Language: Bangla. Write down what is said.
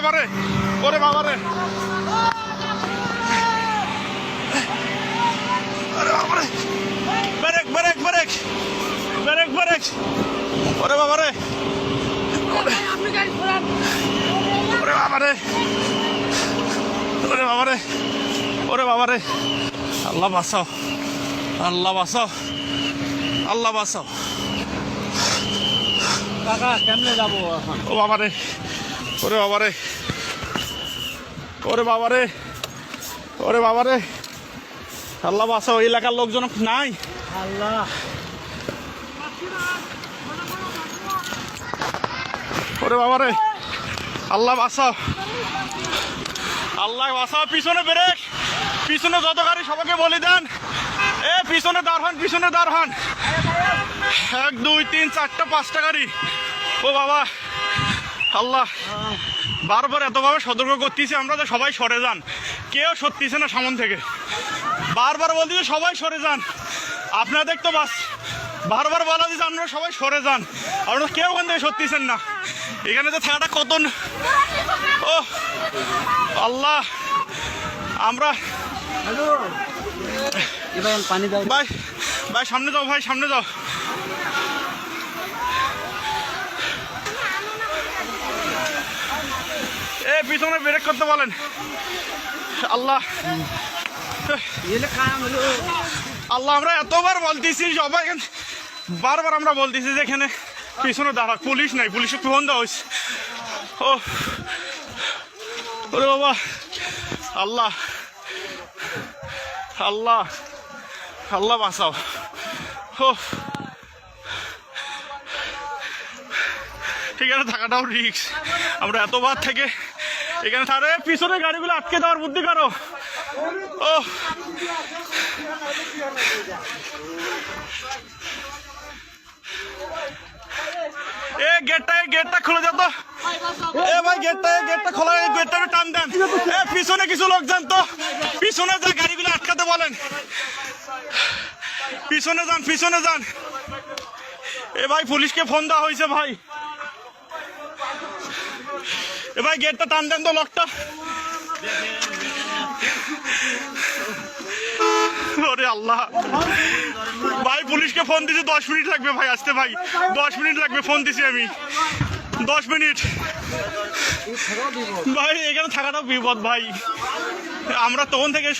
বাবারে ওরে বাবারে। ওরে বাবারে। Brake brake brake brake brake ওরে বাবারে। ওরে বাবারে। ওরে বাবারে। ওরে বাবারে। আল্লাহ বাঁচাও। আল্লাহ বাঁচাও। আল্লাহ বাঁচাও। কাকা কেমনে যাব ও বাবা রে ওরে বাবা রে ওরে বাবা রে ওরে বাবা রে আল্লাহ বাসা এই এলাকার লোকজন নাই। আল্লাহ। ওরে বাবা রে আল্লাহ বাঁচাও। আল্লাহ বাঁচাও পিছনে ব্রেক। পিছনে যত গাড়ি সবাইকে বলে দেন। এ পিছনে দাঁড় হন পিছনে দাঁড় হন। এক দুই তিন চারটা পাঁচটা গাড়ি। ও বাবা। আল্লাহ বারবার এতভাবে সতর্ক করতেছি আমরা যে সবাই সরে যান। কেউ সত্যিছে না সামন থেকে। বারবার বলতেছে সবাই সরে যান। আপনাদের তো বাস বারবার বলা দিচ্ছে আপনারা সবাই সরে যান। আপনারা কেউ ওখান থেকে সত্যিছেন না। এখানে তো থাকাটা কত ন- ও আল্লাহ আমরা ভাই ভাই সামনে যাও ভাই সামনে যাও। পিছনে ব্রেক করতে বলেন। আল্লাহ। আল্লাহ, আমরা এতবার বলতেছি, সবাই বারবার আমরা বলতেছি যে এখানে পিছনে দাঁড়া, পুলিশ নাই, পুলিশে ফোন দেওয়া হয়েছে? ও ওরে বাবা। আল্লাহ। আল্লাহ। আল্লাহ বাঁচাও। ও এখানে থাকাটাও রিক্স আমরা এতবার থেকে এখানে থারে পিছনে গাড়িগুলো আটকে দেওয়ার বুদ্ধি করো। ও এ গেটটা গেটটা খুলে যা তো। এ ভাই, গেটটা গেটটা খোলা এই গেটটা টান দেন। এ পিছনে কিছু লোক যান তো। পিছনে যা গাড়িগুলো আটকাতে বলেন। পিছনে যান পিছনে যান। এ ভাই, পুলিশকে ফোন দেওয়া হয়েছে ভাই। এ ভাই গেটটা টান দেন তো লকটা ওরে আল্লাহ। ভাই, পুলিশকে ফোন দিছি, দশ মিনিট লাগবে ভাই আসতে ভাই। দশ মিনিট লাগবে ফোন দিছি আমি। দশ মিনিট। ভাই, এখানে থাকাটা বিপদ ভাই। আমরা তখন থেকে